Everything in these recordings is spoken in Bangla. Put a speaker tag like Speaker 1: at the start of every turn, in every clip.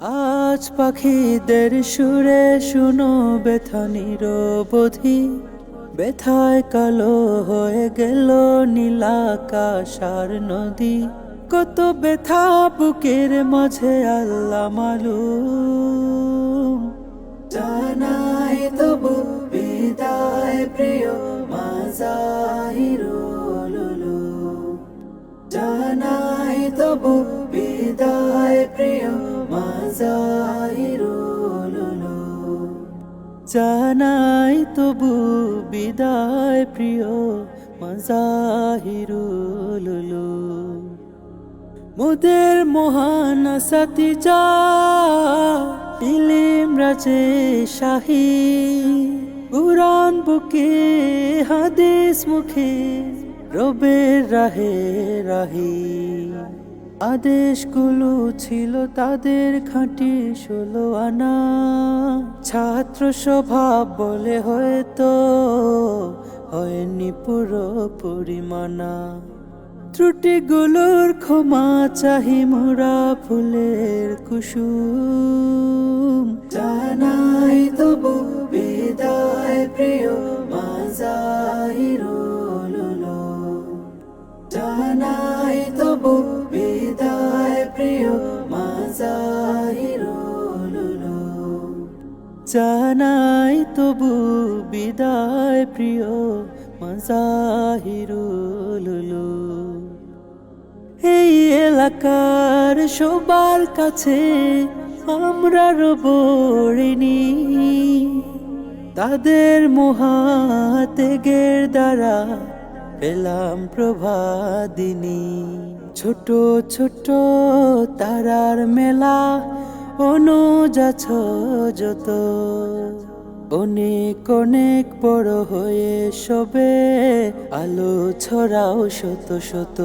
Speaker 1: আজ পাখিদের সুরে শুনো ব্যথা নিরবধি ব্যথায় কালো হয়ে গেল নীলাকাশ আর নদী। কত ব্যথা বুকের মাঝে আল্লাহ মালুম। জানাই তবু বিদায় প্রিয় মাজাহিরুলুলু জানাই তবু বিদায় প্রিয় জানাই তবু বিদায় প্রিয় মাজাহিরুলুলু মোদের মহান সাথী যা ইলিম রাজে শাহী। কুরআন বুকে, হাদিস মুখে, রবের রাহে রাহি। আদেশগুলো ছিল তাদের খাঁটি ষোলো আনা। ছাত্র স্বভাব বলে হয়তো হয়নি পুরো পরিমাণা। ত্রুটিগুলোর ক্ষমা চাহি মোরা ফুলের কুসুম। জানাই তবু বিদায় প্রিয় মাজাহিরুলুলু জানাই জানাই তবু বিদায় প্রিয় মাজাহিরুলুলু এই এলাকার সবার কাছে আমরা রবড়িনি তাদের মহাতেগের দ্বারা পেলাম প্রভাদিনী। ছোট ছোট তারার মেলা অনুযাছ যত। অনেক অনেক বড় হয়ে সবে আলো ছড়াও শত শত।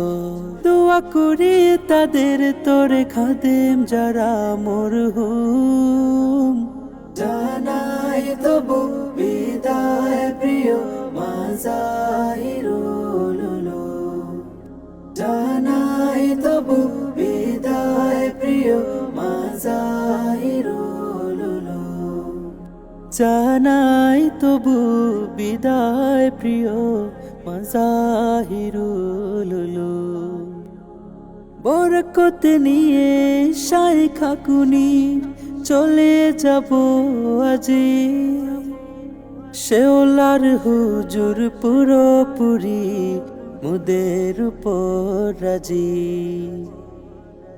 Speaker 1: দোয়া করি তাদের তোরে খাদেম যারা মরহুম। জানাই তবু বিদায় প্রিয় মাজাহিরুলুলু জানাই তবু বিদায় প্রিয় মাজাহিরুলুলু বরকত নিয়ে সাই খাকুনি চলে যাব আজি। শেওলার হুজুর পুরোপুরি মুদের উপর রাজি।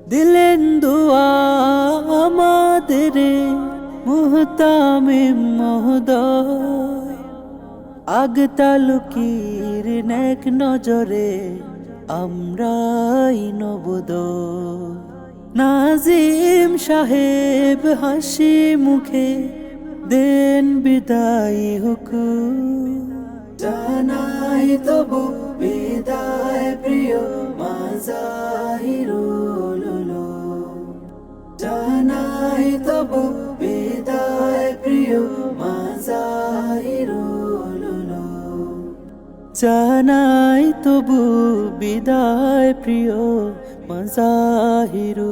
Speaker 1: দিলেন দোয়া আমাদের মুহতামে মহোদয় আগ তালুকির নেক নজরে আমরাই নবদ নাজিম সাহেব হাসি মুখে দেন বিদায় হুকুম। জানাই তবু বিদায় প্রিয় মাজাহিরুলুলু জানাই তবু বিদায় প্রিয় মাজাহিরুলুলু